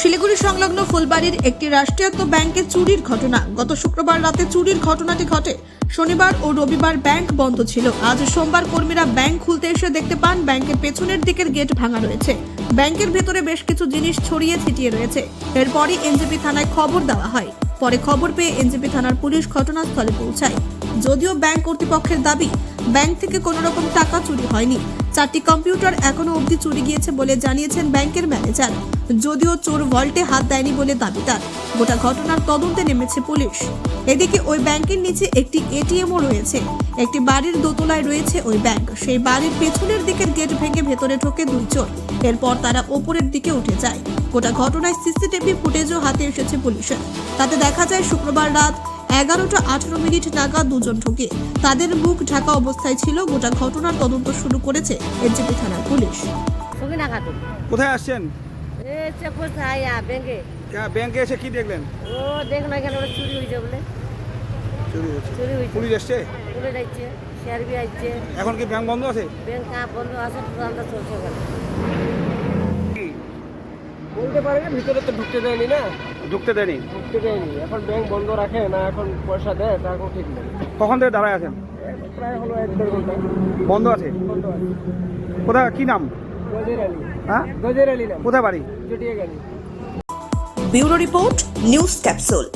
শিলিগুড়ি সংলগ্ন ফুলবাড়ির একটি রাষ্ট্রায়ত্ত ব্যাংকে চুরির ঘটনা। গত শুক্রবার রাতে চুরির ঘটনাটি ঘটে। শনিবার ও রবিবার ব্যাংক বন্ধ ছিল। আজ সোমবার কর্মীরা ব্যাংক খুলতে এসে দেখতে পান, ব্যাংকের পেছনের দিকের গেট ভাঙা রয়েছে। ব্যাংকের ভেতরে বেশ কিছু জিনিস ছড়িয়ে ছিটিয়ে রয়েছে। এরপরই এনজেপি থানায় খবর দেওয়া হয়। পরে খবর পেয়ে এনজেপি থানার পুলিশ ঘটনাস্থলে পৌঁছায়। যদিও ব্যাংক কর্তৃপক্ষের দাবি, ব্যাংক থেকে কোনো রকম টাকা চুরি হয়নি। চারটি কম্পিউটার এখনও অবধি চুরি গিয়েছে বলে জানিয়েছেন ব্যাংকের ম্যানেজার। যদিও চোর ভল্টে হাত দেয়নি বলে দাবি তার। গোটা ঘটনার তদন্তে নেমেছে পুলিশ। এদিকে ওই ব্যাংকের নিচে একটি এটিএমও রয়েছে। একটি বাড়ির দোতলায় রয়েছে ওই ব্যাংক। সেই বাড়ির পেছনের দিকের গেট ভেঙে ভেতরে ঢোকে দুই চোর। এরপর তারা ওপরের দিকে উঠে যায়। গোটা ঘটনায় সিসিটিভি ফুটেজও হাতে এসেছে পুলিশের। তাতে দেখা যায়, শুক্রবার রাত এগারোটা আঠারো মিনিট নাগাদ দুজন ঢুকে তাদের মুখ ঢাকা অবস্থায় ছিল গোটা ঘটনার তদন্ত শুরু করেছে এনজিপি থানার পুলিশ। কোথায় আসছেন? ব্যাংকে। এসে কি দেখলেন? ও দেখ না এখানে ওটা চুরি হয়েছে বলে। চুরি হয়েছে। পুলিশ এসছে? পুলিশ সিআরবি আসছে এখন কি ব্যাংক বন্ধ আছে? ব্যাংক বন্ধ আছে চলছে ওখানে বলতে পারে না ভিতরে তো ঢুকতে দেয়নি না? ঢুকতে দেয়নি। ঢুকতে দেয়নি। এখন ব্যাংক বন্ধ রাখে না এখন পয়সা দেয় তা এখন ঠিক নেই। কখন থেকে দাঁড়ায় আছেন? প্রায় হলো এক দেড় ঘণ্টা। বন্ধ আছে? বন্ধ আছে। কোথায় কি নাম? গজের আলী। হ্যাঁ? গজের আলী নাম। কোথায় বাড়ি? জটিয়া গেলি ব্যুরো রিপোর্ট নিউজ ক্যাপসুল।